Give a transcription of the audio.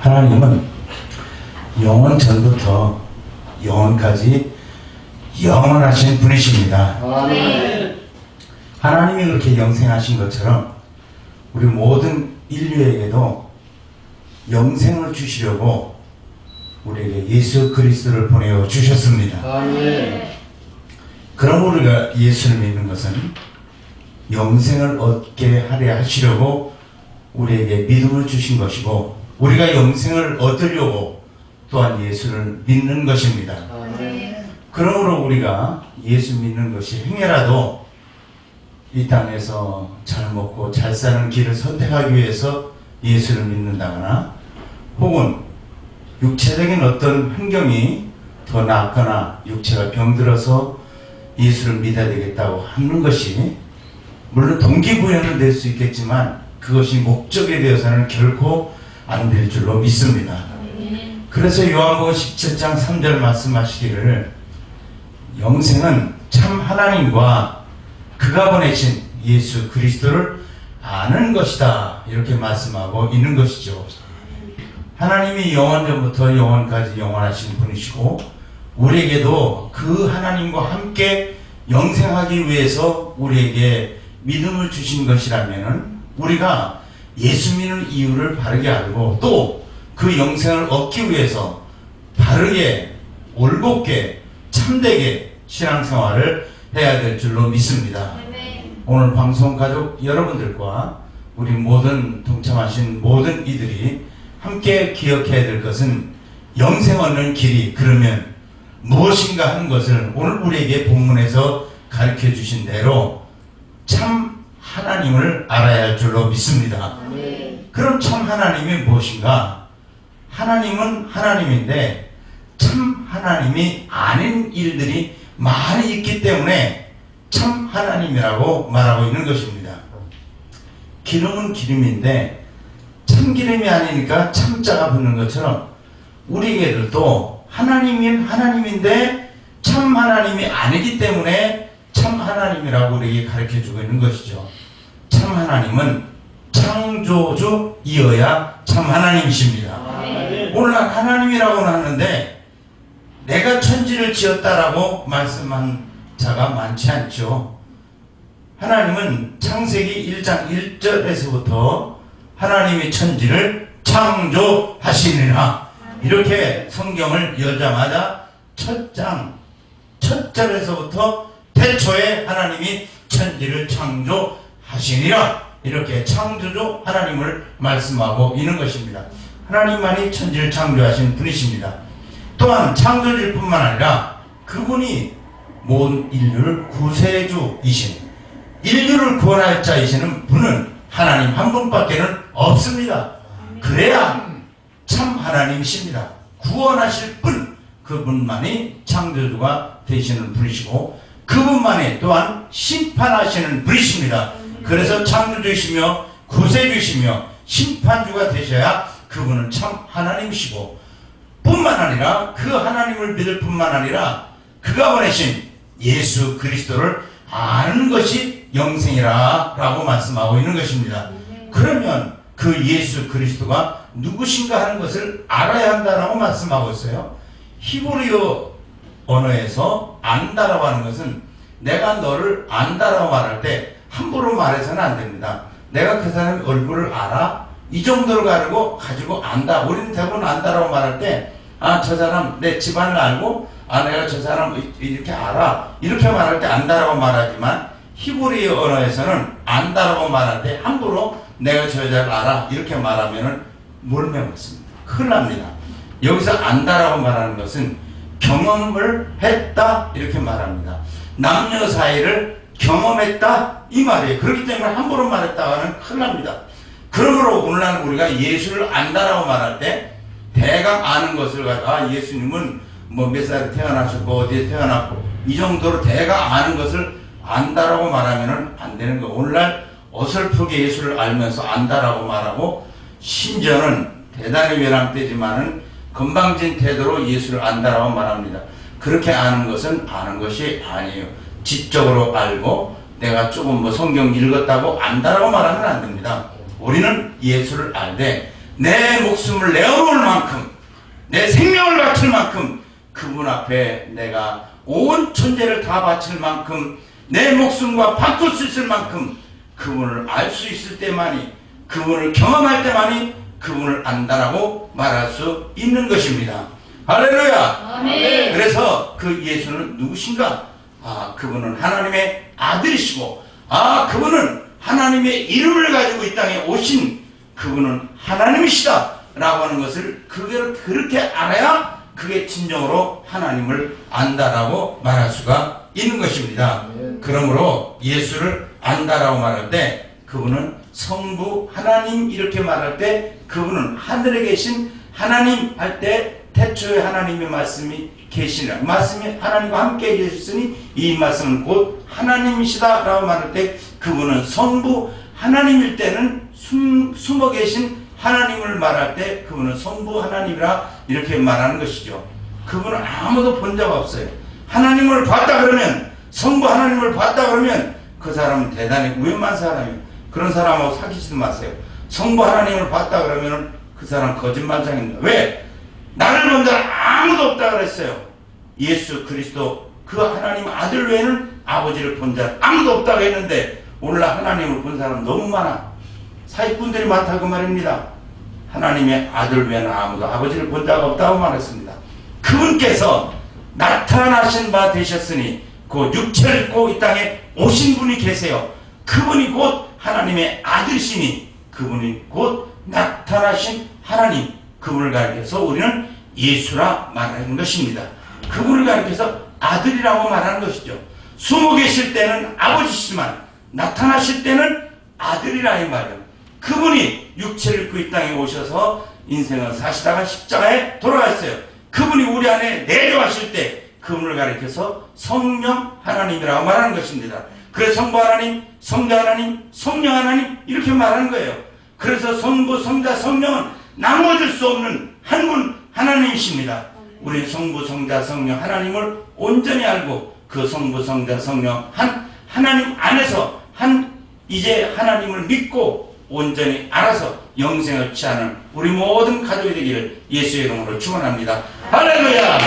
하나님은 영원 전부터 영원까지 영원하신 분이십니다. 아멘. 하나님이 그렇게 영생하신 것처럼 우리 모든 인류에게도 영생을 주시려고 우리에게 예수 그리스도를 보내어 주셨습니다. 그럼 우리가 예수를 믿는 것은 영생을 얻게 하려 하시려고 우리에게 믿음을 주신 것이고 우리가 영생을 얻으려고 또한 예수를 믿는 것입니다. 그러므로 우리가 예수 믿는 것이 행여라도 이 땅에서 잘 먹고 잘 사는 길을 선택하기 위해서 예수를 믿는다거나 혹은 육체적인 어떤 환경이 더 낫거나 육체가 병들어서 예수를 믿어야 되겠다고 하는 것이 물론 동기부여는 될 수 있겠지만 그것이 목적에 되어서는 결코 안 될 줄로 믿습니다. 그래서 요한복음 17장 3절 말씀하시기를 영생은 참 하나님과 그가 보내신 예수 그리스도를 아는 것이다. 이렇게 말씀하고 있는 것이죠. 하나님이 영원 전부터 영원까지 영원하신 분이시고 우리에게도 그 하나님과 함께 영생하기 위해서 우리에게 믿음을 주신 것이라면 우리가 예수 믿는 이유를 바르게 알고 또 그 영생을 얻기 위해서 바르게 올곧게 참되게 신앙생활을 해야 될 줄로 믿습니다. 오늘 방송 가족 여러분들과 우리 모든 동참하신 모든 이들이 함께 기억해야 될 것은 영생 얻는 길이 그러면 무엇인가 하는 것을 오늘 우리에게 본문에서 가르쳐 주신 대로 참 하나님을 알아야 할 줄로 믿습니다. 아멘. 그럼 참 하나님이 무엇인가? 하나님은 하나님인데 참 하나님이 아닌 일들이 많이 있기 때문에 참 하나님이라고 말하고 있는 것입니다. 기름은 기름인데 참기름이 아니니까 참자가 붙는 것처럼 우리에게도 하나님인 하나님인데 참 하나님이 아니기 때문에 참 하나님이라고 우리에게 가르쳐 주고 있는 것이죠. 참 하나님은 창조주이어야 참 하나님이십니다. 아멘. 오늘 난 하나님이라고는 하는데 내가 천지를 지었다라고 말씀한 자가 많지 않죠. 하나님은 창세기 1장 1절에서부터 하나님이 천지를 창조하시니라 이렇게 성경을 열자마자 첫 장, 첫 절에서부터 태초에 하나님이 천지를 창조 하시니라 이렇게 창조주 하나님을 말씀하고 있는 것입니다. 하나님만이 천지를 창조하신 분이십니다. 또한 창조주일 뿐만 아니라 그분이 모든 인류를 구세주이신 인류를 구원할 자이시는 분은 하나님 한 분밖에는 없습니다. 그래야 참 하나님이십니다. 구원하실 분 그분만이 창조주가 되시는 분이시고 그분만이 또한 심판하시는 분이십니다. 그래서 창조주이시며 구세주이시며 심판주가 되셔야 그분은 참 하나님이시고 뿐만 아니라 그 하나님을 믿을 뿐만 아니라 그가 보내신 예수 그리스도를 아는 것이 영생이라 라고 말씀하고 있는 것입니다. 그러면 그 예수 그리스도가 누구신가 하는 것을 알아야 한다라고 말씀하고 있어요. 히브리어 언어에서 안다라고 하는 것은 내가 너를 안다라고 말할 때 함부로 말해서는 안 됩니다. 내가 그 사람 얼굴을 알아? 이 정도로 가지고 가지고 안다. 우리는 대부분 안다라고 말할 때 아 저 사람 내 집안을 알고 아 내가 저 사람 이- 이렇게 알아 이렇게 말할 때 안다라고 말하지만 히브리 언어에서는 안다라고 말할 때 함부로 내가 저 여자를 알아 이렇게 말하면은 몰매 맞습니다. 큰일 납니다. 여기서 안다라고 말하는 것은 경험을 했다 이렇게 말합니다. 남녀 사이를 경험했다 이 말이에요. 그렇기 때문에 함부로 말했다가는 큰일 납니다. 그러므로 오늘날 우리가 예수를 안다라고 말할 때 대강 아는 것을 가지고 아 예수님은 뭐 몇 살에 태어나셨고 어디에 태어났고 이 정도로 대강 아는 것을 안다라고 말하면은 안 되는 거. 오늘날 어설프게 예수를 알면서 안다라고 말하고 심지어는 대단히 외람되지만은 건방진 태도로 예수를 안다라고 말합니다. 그렇게 아는 것은 아는 것이 아니에요. 지적으로 알고 내가 조금 뭐 성경 읽었다고 안다라고 말하면 안 됩니다. 우리는 예수를 알되 내 목숨을 내어놓을 만큼 내 생명을 바칠 만큼 그분 앞에 내가 온 천재를 다 바칠 만큼 내 목숨과 바꿀 수 있을 만큼 그분을 알 수 있을 때만이 그분을 경험할 때만이 그분을 안다라고 말할 수 있는 것입니다. 할렐루야. 아멘. 그래서 그 예수는 누구신가? 아, 그분은 하나님의 아들이시고, 아, 그분은 하나님의 이름을 가지고 이 땅에 오신 그분은 하나님이시다. 라고 하는 것을 그걸 그렇게 알아야 그게 진정으로 하나님을 안다라고 말할 수가 있는 것입니다. 그러므로 예수를 안다라고 말할 때 그분은 성부 하나님 이렇게 말할 때 그분은 하늘에 계신 하나님 할 때 태초에 하나님의 말씀이 계시라 말씀이 하나님과 함께 계셨으니 이 말씀은 곧 하나님이시다 라고 말할 때 그분은 성부 하나님일 때는 숨, 숨어 계신 하나님을 말할 때 그분은 성부 하나님이라 이렇게 말하는 것이죠. 그분은 아무도 본 적 없어요. 하나님을 봤다 그러면 성부 하나님을 봤다 그러면 그 사람은 대단히 위험한 사람이에요. 그런 사람하고 사귀지도 마세요. 성부 하나님을 봤다 그러면 그 사람 거짓말장입니다. 왜? 나를 본 자는 아무도 없다 그랬어요. 예수 그리스도 그 하나님 아들 외에는 아버지를 본 자는 아무도 없다고 했는데 오늘날 하나님을 본 사람 너무 많아. 사기꾼들이 많다고 말입니다. 하나님의 아들 외에는 아무도 아버지를 본 자가 없다고 말했습니다. 그분께서 나타나신 바 되셨으니 그 육체를 입고 이 땅에 오신 분이 계세요. 그분이 곧 하나님의 아들이시니 그분이 곧 나타나신 하나님 그분을 가리켜서 우리는 예수라 말하는 것입니다. 그분을 가리켜서 아들이라고 말하는 것이죠. 숨어 계실 때는 아버지시지만 나타나실 때는 아들이라 이 말이에요. 그분이 육체를 입고 이 땅에 오셔서 인생을 사시다가 십자가에 돌아갔어요. 그분이 우리 안에 내려하실 때 그분을 가리켜서 성령 하나님이라고 말하는 것입니다. 그래서 성부 하나님, 성자 하나님, 성령 하나님 이렇게 말하는 거예요. 그래서 성부, 성자, 성령은 나눠질 수 없는 한 분 하나님이십니다. 우리 성부, 성자, 성령 하나님을 온전히 알고 그 성부, 성자, 성령 한 하나님 안에서 한 이제 하나님을 믿고 온전히 알아서 영생을 취하는 우리 모든 가족이 되기를 예수의 이름으로 축원합니다. 할렐루야.